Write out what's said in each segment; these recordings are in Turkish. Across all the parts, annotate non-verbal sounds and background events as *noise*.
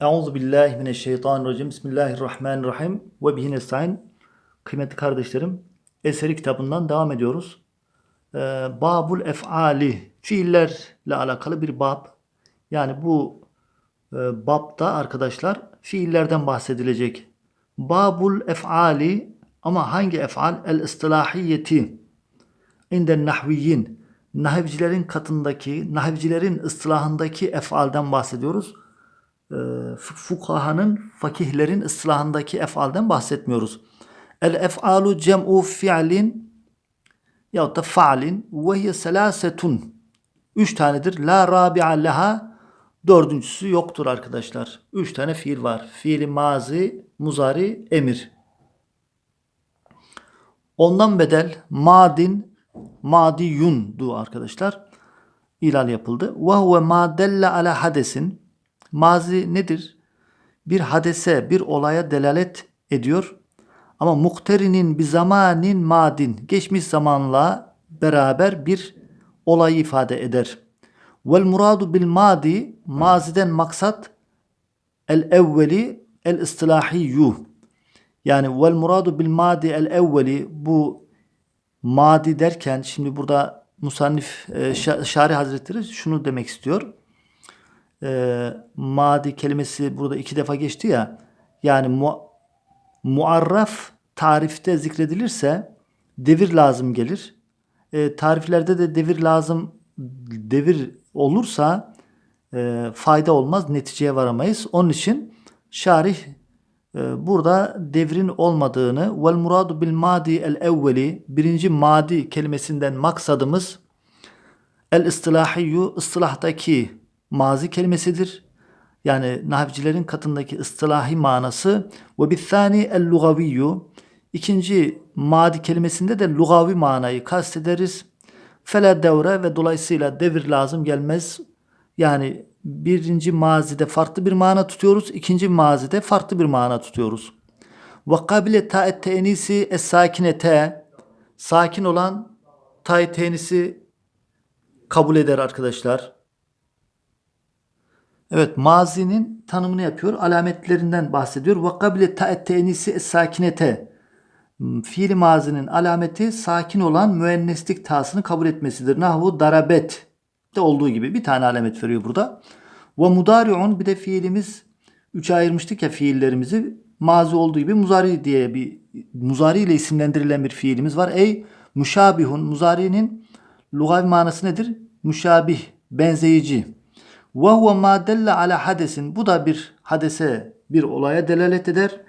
Euzu billahi mineşşeytanirracim. Bismillahirrahmanirrahim. Ve bihi nestaîn. Kıymetli kardeşlerim, eseri kitabından devam ediyoruz. Ee, Babul ef'ali, fiillerle alakalı bir bab. Yani bu e, babda arkadaşlar fiillerden bahsedilecek. Babul ef'ali ama hangi ef'al? El istilahiyeti. İnden nahviyyin. Nahivcilerin katındaki, nahivcilerin ıstılahındaki ef'alden bahsediyoruz fukahanın, fakihlerin ıslahındaki efalden bahsetmiyoruz. El ef'alu cem'u fi'lin yahut da fa'lin ve hiye selasetun. Üç tanedir. La rabi'a leha dördüncüsü yoktur arkadaşlar. Üç tane fiil var. Fiili mazi, muzari, emir. Ondan bedel madin, madiyundu arkadaşlar. İlal yapıldı. Ve huve ma delle ala hadesin Mazi nedir? Bir hadese, bir olaya delalet ediyor. Ama mukterinin bir zamanin madin, geçmiş zamanla beraber bir olayı ifade eder. Vel muradu bil madi, maziden maksat el evveli el istilahiyyu. Yani vel muradu bil madi el evveli bu madi derken şimdi burada Musannif e, Şari Hazretleri şunu demek istiyor e, madi kelimesi burada iki defa geçti ya. Yani mu, muarraf tarifte zikredilirse devir lazım gelir. E, tariflerde de devir lazım devir olursa e, fayda olmaz, neticeye varamayız. Onun için şarih e, burada devrin olmadığını vel muradu bil madi el evveli birinci madi kelimesinden maksadımız el istilahiyyu ıstilahtaki mazi kelimesidir. Yani nahvcilerin katındaki ıstilahi manası ve bithani el lugaviyyu İkinci madi kelimesinde de lugavi manayı kastederiz. Fele devre ve dolayısıyla devir lazım gelmez. Yani birinci mazide farklı bir mana tutuyoruz. ikinci mazide farklı bir mana tutuyoruz. Ve kabile ta'et tenisi es sakinete sakin olan ta'et tenisi kabul eder arkadaşlar. Evet mazinin tanımını yapıyor. Alametlerinden bahsediyor. Ve kabile ta'et sakinete. Hmm, fiil mazinin alameti sakin olan müenneslik tasını kabul etmesidir. Nahvu darabet de olduğu gibi bir tane alamet veriyor burada. Ve mudari'un bir de fiilimiz üçe ayırmıştık ya fiillerimizi. Mazi olduğu gibi muzari diye bir muzari ile isimlendirilen bir fiilimiz var. Ey müşabihun muzari'nin lugavi manası nedir? Müşabih, benzeyici. Ve huve ma ala hadesin. Bu da bir hadese, bir olaya delalet eder.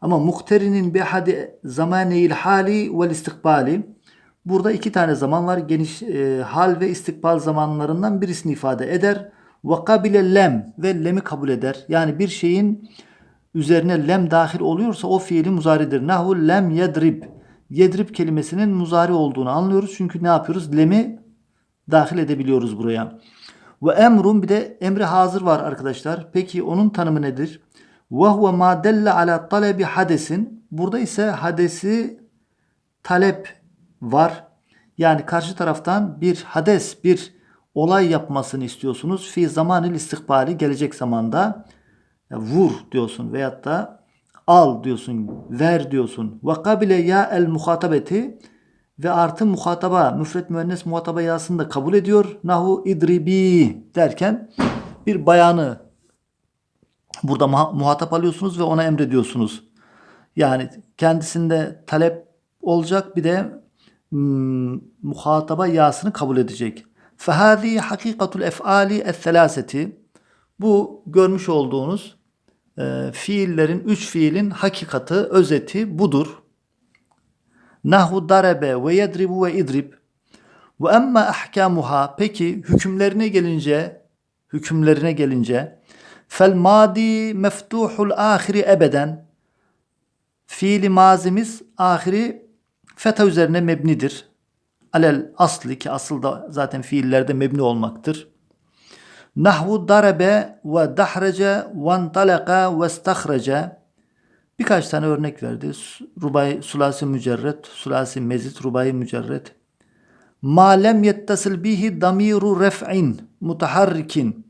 Ama muhterinin bir hadi zamaneyil hali ve istikbali. Burada iki tane zaman var. Geniş e, hal ve istikbal zamanlarından birisini ifade eder. Ve kabile lem ve lemi kabul eder. Yani bir şeyin üzerine lem dahil oluyorsa o fiili muzaridir. Nahu lem yedrib. Yedrib kelimesinin muzari olduğunu anlıyoruz. Çünkü ne yapıyoruz? Lemi dahil edebiliyoruz buraya. Ve emrun bir de emri hazır var arkadaşlar. Peki onun tanımı nedir? Ve huve ma delle ala talebi hadesin. Burada ise hadesi talep var. Yani karşı taraftan bir hades, bir olay yapmasını istiyorsunuz. Fi zamanil istikbali gelecek zamanda vur diyorsun veyahut da al diyorsun, ver diyorsun. Ve kabile ya el muhatabeti ve artı muhataba, müfret müennes muhataba yasını da kabul ediyor. Nahu idribi derken bir bayanı burada muhatap alıyorsunuz ve ona emrediyorsunuz. Yani kendisinde talep olacak bir de hmm, muhataba yasını kabul edecek. Fehâzî hakikatul ef'ali es-selâseti bu görmüş olduğunuz e, fiillerin, üç fiilin hakikati, özeti budur. Nahu darebe ve yedribu ve idrib. Ve emma ahkamuha peki hükümlerine gelince hükümlerine gelince fel madi meftuhul ahiri ebeden fiili mazimiz ahiri feta üzerine mebnidir. Alel asli ki asıl da zaten fiillerde mebni olmaktır. Nahvu darebe ve dahrece ve talaka ve stahrece Birkaç tane örnek verdi. Rubay, sulasi mücerret, sulasi mezit, rubai mücerret. Ma lem yettesil bihi damiru ref'in mutaharrikin.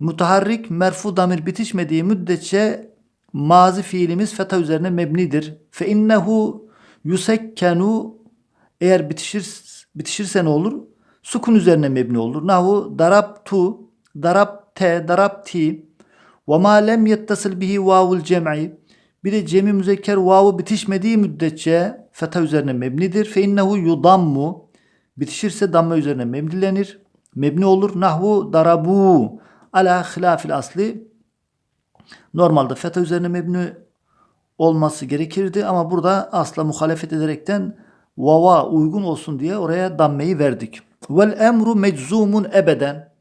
Mutaharrik merfu damir bitişmediği müddetçe mazi fiilimiz feta üzerine mebnidir. Fe innehu yusekkenu eğer bitişir, bitişirse ne olur? Sukun üzerine mebni olur. Nahu darabtu, darabte, darabti ve ma lem yettasıl bihi vavul cem'i bir de cemi müzekker vavu bitişmediği müddetçe feta üzerine mebnidir. Fe innehu yudammu bitişirse damma üzerine mebnilenir. Mebni olur. Nahvu darabu ala hilafil asli normalde feta üzerine mebni olması gerekirdi ama burada asla muhalefet ederekten vava uygun olsun diye oraya dammeyi verdik. Vel emru meczumun ebeden.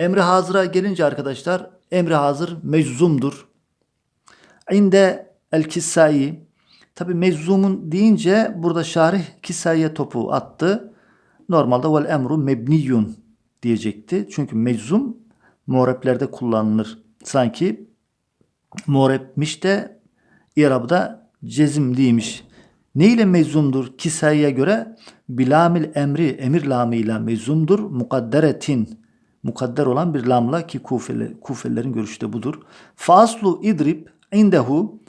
Emri hazıra gelince arkadaşlar emri hazır meczumdur. İnde el kissai tabi meczumun deyince burada şarih kissaiye topu attı. Normalde vel emru mebniyun diyecekti. Çünkü meczum muhareplerde kullanılır. Sanki muharepmiş de İrab'da cezimliymiş. Ne ile meczumdur? Kisai'ye göre bilamil emri, emir lamıyla meczumdur. Mukadderetin, mukadder olan bir lamla ki Kufeli, Kufelilerin görüşü de budur. Faslu idrib indehu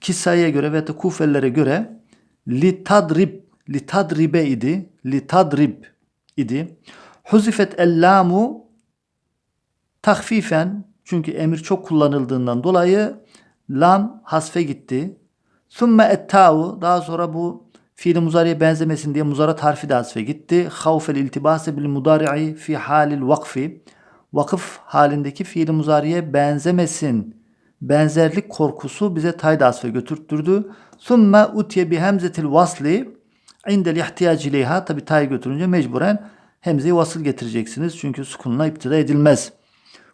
Kisai'ye göre ve de Kufelilere göre li tadrib, li tadribe idi, li tadrib idi. Huzifet ellamu tahfifen çünkü emir çok kullanıldığından dolayı lam hasfe gitti. Sümme etta'u daha sonra bu fiil muzariye benzemesin diye muzarat harfi de hasfe gitti. Havfel iltibase bil mudari'i fi halil vakfi. Vakıf halindeki fiil muzariye benzemesin. Benzerlik korkusu bize tayda hasfe götürttürdü. Sümme utiye bi hemzetil vasli indel ihtiyac ileyha tabi tay götürünce mecburen hemzeyi vasıl getireceksiniz. Çünkü sukunla iptida edilmez.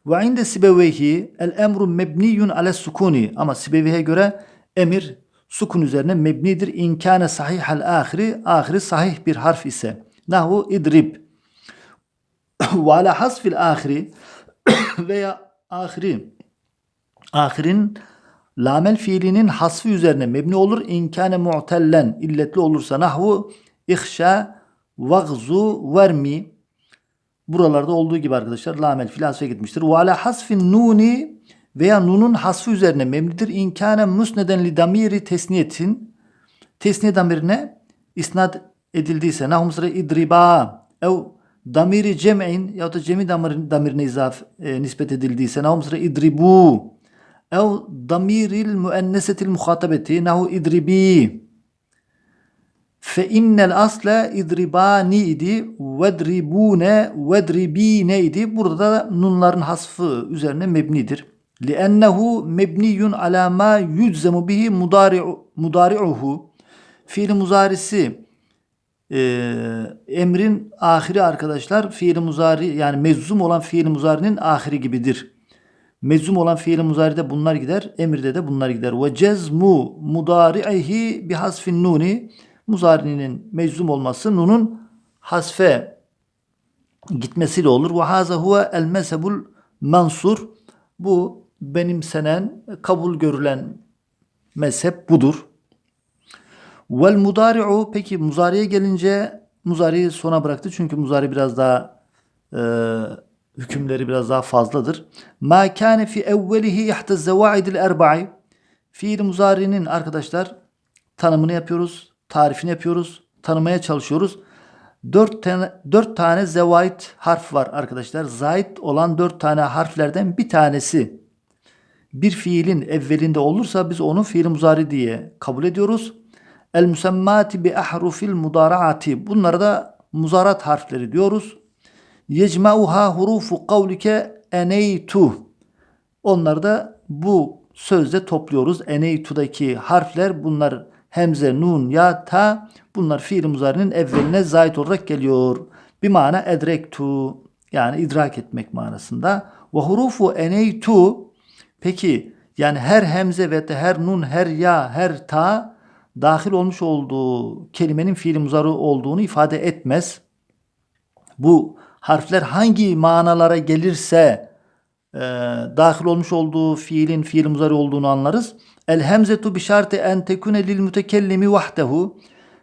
Ve inde sibeveyhi el emru mebniyun ale sukuni. Ama Sibevi'ye göre emir sukun üzerine mebnidir. İnkâne sahihal ahiri. Ahiri sahih bir harf ise. Nahu idrib. Ve ala hasfil ahiri *coughs* veya ahiri ahirin lamel fiilinin hasfı üzerine mebni olur. İnkâne mu'tellen illetli olursa nahvu ihşa vagzu vermi buralarda olduğu gibi arkadaşlar lamel fiil hasfe gitmiştir. Ve ala hasfin nuni veya nunun hasfı üzerine memlidir. İnkâne musneden li damiri tesniyetin tesniye damirine isnat edildiyse nahum sıra idriba ev damiri cem'in ya da cemi damir, damirine izaf e, nispet edildiyse nahum sıra idribu ev damiril müennesetil muhatabeti nahu idribi fe innel asle idribani idi vedribune vedribine idi. Burada da nunların hasfı üzerine mebnidir. Liennehu mebniyun ala ma yüczemu bihi mudari'u, mudari'uhu. Fiil muzarisi e, emrin ahiri arkadaşlar fiil muzari yani meczum olan fiil muzarinin ahiri gibidir. Meczum olan fiil muzaride bunlar gider, emirde de bunlar gider. Ve cezmu mudari'ihi bi hasfin nuni muzarinin meczum olması nunun hasfe gitmesiyle olur. Ve haza huve el mezhebul mansur. Bu benimsenen, kabul görülen mezhep budur. Vel mudari'u peki muzariye gelince muzariyi sona bıraktı. Çünkü muzari biraz daha e, hükümleri biraz daha fazladır. Ma kâne fi evvelihi ihte zevaidil erba'i. Fiil muzarinin arkadaşlar tanımını yapıyoruz tarifini yapıyoruz. Tanımaya çalışıyoruz. Dört tane, dört tane zevait harf var arkadaşlar. Zait olan dört tane harflerden bir tanesi bir fiilin evvelinde olursa biz onu fiil muzari diye kabul ediyoruz. El musemmati bi ahrufil mudaraati. Bunlara da muzarat harfleri diyoruz. Yecmauha hurufu kavlike eneytu. Onları da bu sözde topluyoruz. Eneytu'daki harfler bunlar hemze, nun, ya, ta bunlar fiil muzarinin evveline zait olarak geliyor. Bir mana edrektu yani idrak etmek manasında. Ve hurufu eneytu peki yani her hemze ve her nun, her ya, her ta dahil olmuş olduğu kelimenin fiil muzarı olduğunu ifade etmez. Bu harfler hangi manalara gelirse e, dahil olmuş olduğu fiilin fiil muzari olduğunu anlarız. El hemzetu bi şartı en tekune lil mütekellimi vahdehu.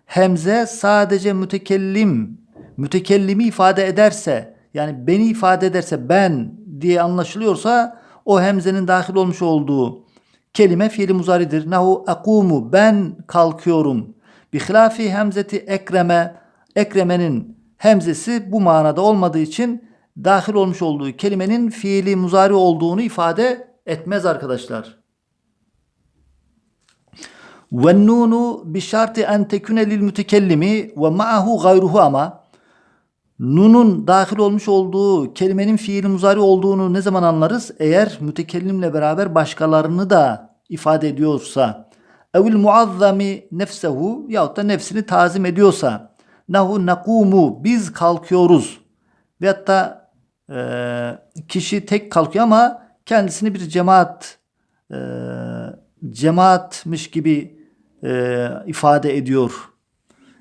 Hemze sadece mütekellim, mütekellimi ifade ederse, yani beni ifade ederse ben diye anlaşılıyorsa o hemzenin dahil olmuş olduğu kelime fiili muzaridir. Nahu akumu ben kalkıyorum. Bihilafi hemzeti ekreme ekremenin hemzesi bu manada olmadığı için dahil olmuş olduğu kelimenin fiili muzari olduğunu ifade etmez arkadaşlar. Ve nunu bi şartı en tekune lil mütekellimi ve ma'ahu gayruhu ama nunun dahil olmuş olduğu kelimenin fiili muzari olduğunu ne zaman anlarız? Eğer mütekellimle beraber başkalarını da ifade ediyorsa evil muazzami nefsehu yahut da nefsini tazim ediyorsa nahu nakumu biz kalkıyoruz veyahut da e, kişi tek kalkıyor ama kendisini bir cemaat e, cemaatmiş gibi e, ifade ediyor.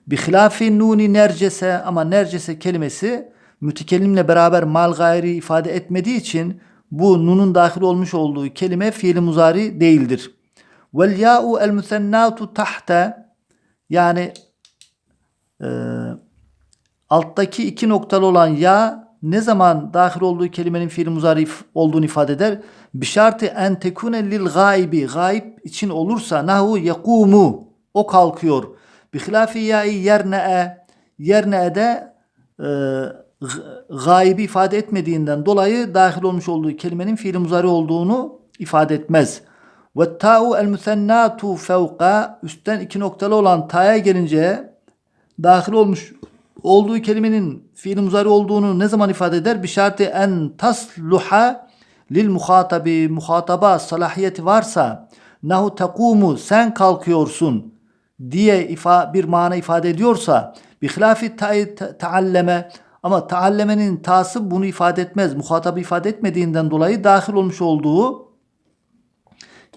Bihilafi nuni nercese ama nercese kelimesi mütekellimle beraber mal gayri ifade etmediği için bu nunun dahil olmuş olduğu kelime fiili muzari değildir. Vel ya'u el müsennatu tahta yani e, alttaki iki noktalı olan ya ne zaman dahil olduğu kelimenin fiili muzari if- olduğunu ifade eder? Bişartı en tekune lil gaibi. Gaib için olursa nahu yakumu. O kalkıyor. Bihilafi ya'i yerne'e. Yerne'de e, g- gaibi ifade etmediğinden dolayı dahil olmuş olduğu kelimenin fiili muzari olduğunu ifade etmez. Ve ta'u el müsennatu fevka üstten iki noktalı olan ta'ya gelince dahil olmuş olduğu kelimenin fiil muzari olduğunu ne zaman ifade eder? Bir şartı en tasluha lil muhatabi muhataba salahiyeti varsa nahu takumu sen kalkıyorsun diye ifa, bir mana ifade ediyorsa bi hilafi ta- ta- taalleme ama taallemenin tası bunu ifade etmez. Muhatabı ifade etmediğinden dolayı dahil olmuş olduğu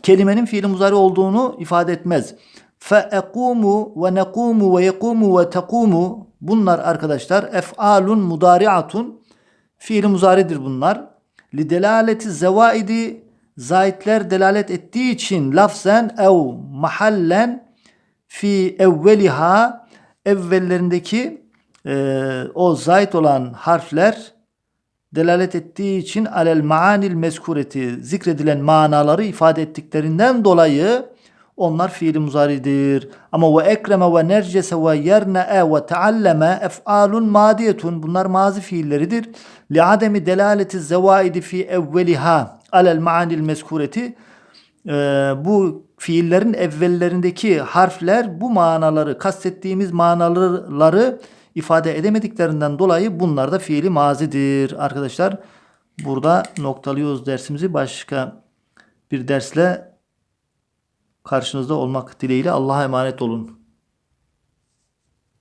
kelimenin fiili muzari olduğunu ifade etmez. Fe ekumu ve nekumu ve yekumu ve tekumu bunlar arkadaşlar ef'alun mudari'atun. Fiili muzaridir bunlar. Li delaleti zevaidi. Zayitler delalet ettiği için lafzen ev mahallen fi evveliha. Evvellerindeki e, o zayit olan harfler delalet ettiği için alel maanil mezkureti zikredilen manaları ifade ettiklerinden dolayı onlar fiili muzaridir. Ama ve ekreme ve nercese ve yerne'e ve tealleme ef'alun madiyetun. Bunlar mazi fiilleridir. Li ademi delaleti zevaidi fi evveliha alel maanil mezkureti. Ee, bu fiillerin evvellerindeki harfler bu manaları kastettiğimiz manaları ifade edemediklerinden dolayı bunlar da fiili mazidir arkadaşlar. Burada noktalıyoruz dersimizi. Başka bir dersle karşınızda olmak dileğiyle Allah'a emanet olun.